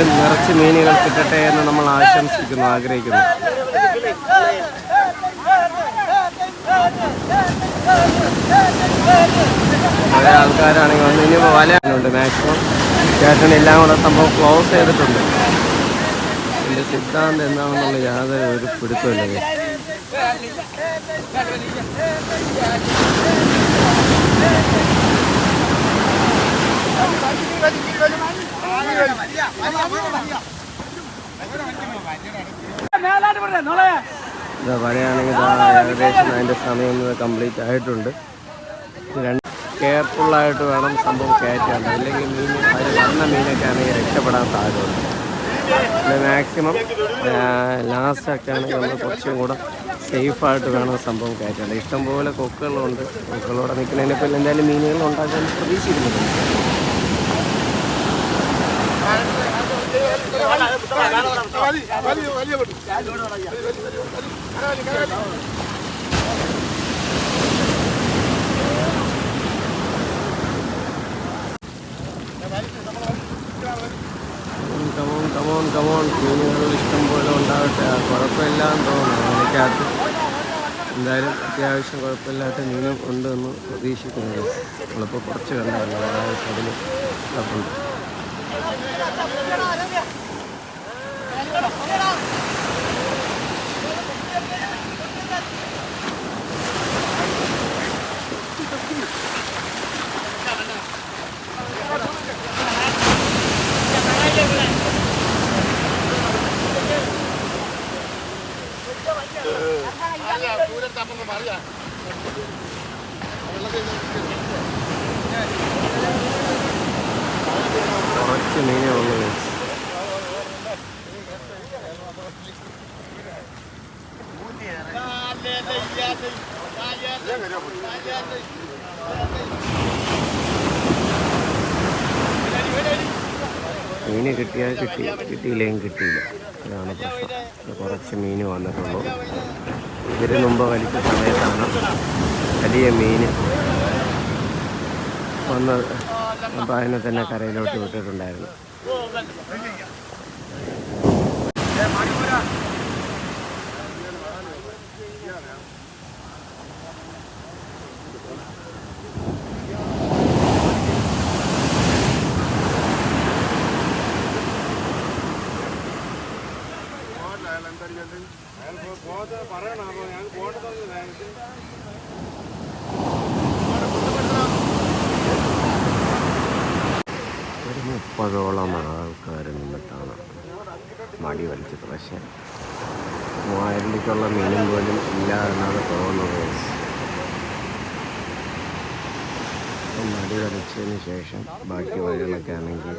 എന്തായാലും നിറച്ച് മീനുകൾ കിട്ടട്ടെ എന്ന് നമ്മൾ ആശംസിക്കുന്നു ആഗ്രഹിക്കുന്നു. ആൾക്കാരാണെങ്കിൽ വന്ന് ഇനി വലയുണ്ട് മാക്സിമം ചേട്ടൻ എല്ലാം കൂടെ സംഭവം ക്ലോസ് ചെയ്തിട്ടുണ്ട്. എന്റെ സിദ്ധാന്തം എന്താണെന്നുള്ള യാതൊരു ഒരു പിടുത്തമില്ല Thank പറയുകയാണെങ്കിൽ ഇതാ ഏകദേശം അതിന്റെ സമയം കംപ്ലീറ്റ് ആയിട്ടുണ്ട്. രണ്ട് കെയർഫുള്ളായിട്ട് വേണം സംഭവം കയറ്റാൻ. അല്ലെങ്കിൽ മീൻ അതിൽ വന്ന മീനൊക്കെ ആണെങ്കിൽ രക്ഷപ്പെടാൻ സാധ്യതയുണ്ട്. പിന്നെ മാക്സിമം ലാസ്റ്റൊക്കെ ആണെങ്കിൽ നമ്മൾ കുറച്ചും കൂടെ സേഫായിട്ട് വേണം സംഭവം കയറ്റാൻ. ഇഷ്ടംപോലെ കൊക്കുകളുണ്ട്. കൊക്കുകളോടെ നിൽക്കുന്നതിനിപ്പോൾ എന്തായാലും മീനുകൾ ഉണ്ടാക്കാൻ പ്രതീക്ഷിക്കുന്നുണ്ട്. കമോൺ കമോൺ കമോൺ മീനുകൾ ഇഷ്ടം പോലെ ഉണ്ടാവട്ടെ കുഴപ്പമില്ലാന്ന് തോന്നുന്നു. എനിക്കകത്ത് എന്തായാലും അത്യാവശ്യം കുഴപ്പമില്ലാത്ത മീനും ഉണ്ട് എന്ന് പ്രതീക്ഷിക്കുന്നു. നമ്മളിപ്പോൾ കുറച്ച് കണ്ടായിരുന്നു അതായത് അതിൽ ഉണ്ട് കുറച്ച് മീനേ ഉള്ളൂ. മീന് കിട്ടിയാൽ കിട്ടി. കിട്ടിയില്ലെങ്കിൽ കിട്ടിയില്ല. അതാണ് പ്രശ്നം. കുറച്ച് മീൻ വന്നിട്ടുള്ളൂ. ഇതിന് മുമ്പ് വലിച്ച സമയത്താണ് വലിയ മീൻ വന്നത്. അപ്പം അതിനെ തന്നെ കരയിലോട്ട് വിട്ടിട്ടുണ്ടായിരുന്നു. ഒരു മുപ്പതോളം ആൾക്കാർ നിന്നിട്ടാണ് മടി വലിച്ചത്. പക്ഷേ മൂവായിരത്തിക്കുള്ള മീനും പോലും ഇല്ല എന്നാണ് തോന്നുന്നത്. മടി വലിച്ചതിന് ശേഷം ബാക്കി വഴികളൊക്കെ ആണെങ്കിൽ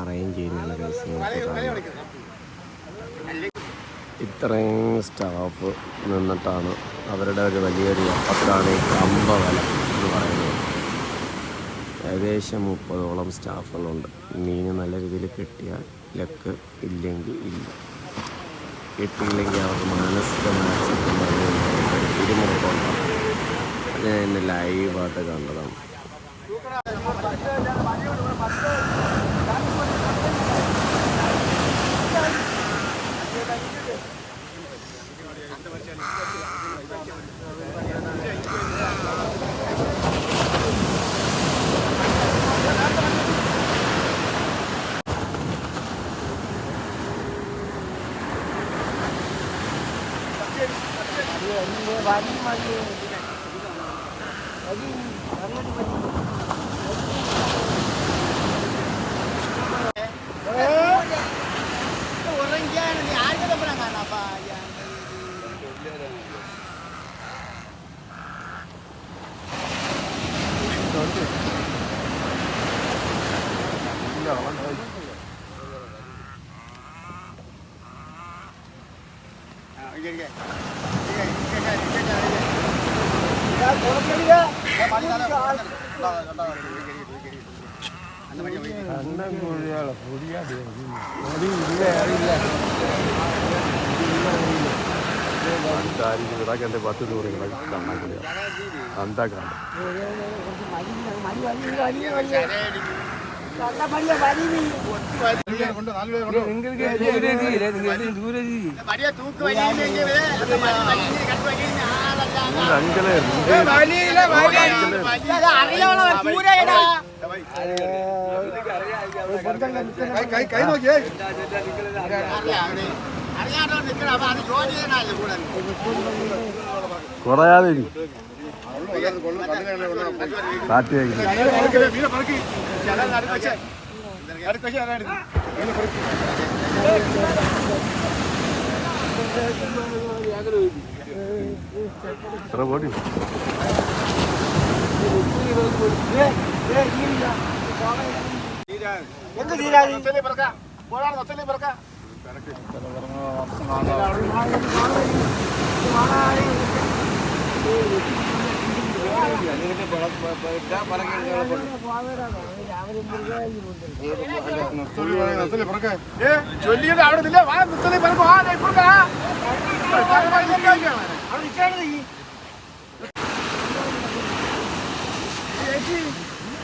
അറേഞ്ച് ചെയ്യുന്നതാണ് കേസ് കാണുന്നത് ഇത്രയും സ്റ്റാഫ് നിന്നിട്ടാണ് അവരുടെ ഒരു വലിയൊരു അപ്പത്താണ് ഈ കമ്പവല എന്ന് പറയുന്നത്. ഏകദേശം മുപ്പതോളം സ്റ്റാഫുകളുണ്ട്. മീൻ നല്ല രീതിയിൽ കിട്ടിയാൽ ലക്ക് ഇല്ലെങ്കിൽ ഇല്ല. കിട്ടിയില്ലെങ്കിൽ അവർക്ക് മാനസികമായ ഇരുമുറുക്കുണ്ടാവും അത് ഞാൻ ഇന്ന് ലൈവായിട്ട് കണ്ടതാണ്. म्हणजे वारी माझी अजून No, I'm not. ഇതാക്കി പത്ത് നൂറ് കണ്ണാക്കില്ല എന്താ കാണും മൂന്ന് അഞ്ചല കുറയാതെ. കാറ്റ് എത്ര പോടി ചൊല്ലിയിട്ട് അവിടെ ഇല്ല വാ നിർത്തലേ പറ വാ ഇപ്പോഴാ അവിടെ നിൽക്കാണ് നീ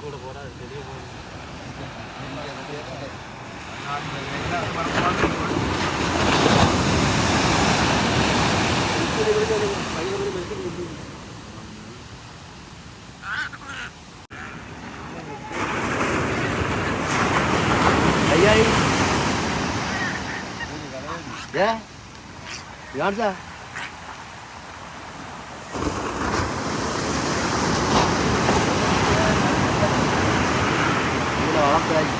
கூட போகிறா அது பெரிய கோயில் ஏன் யார் சார்? lá atrás.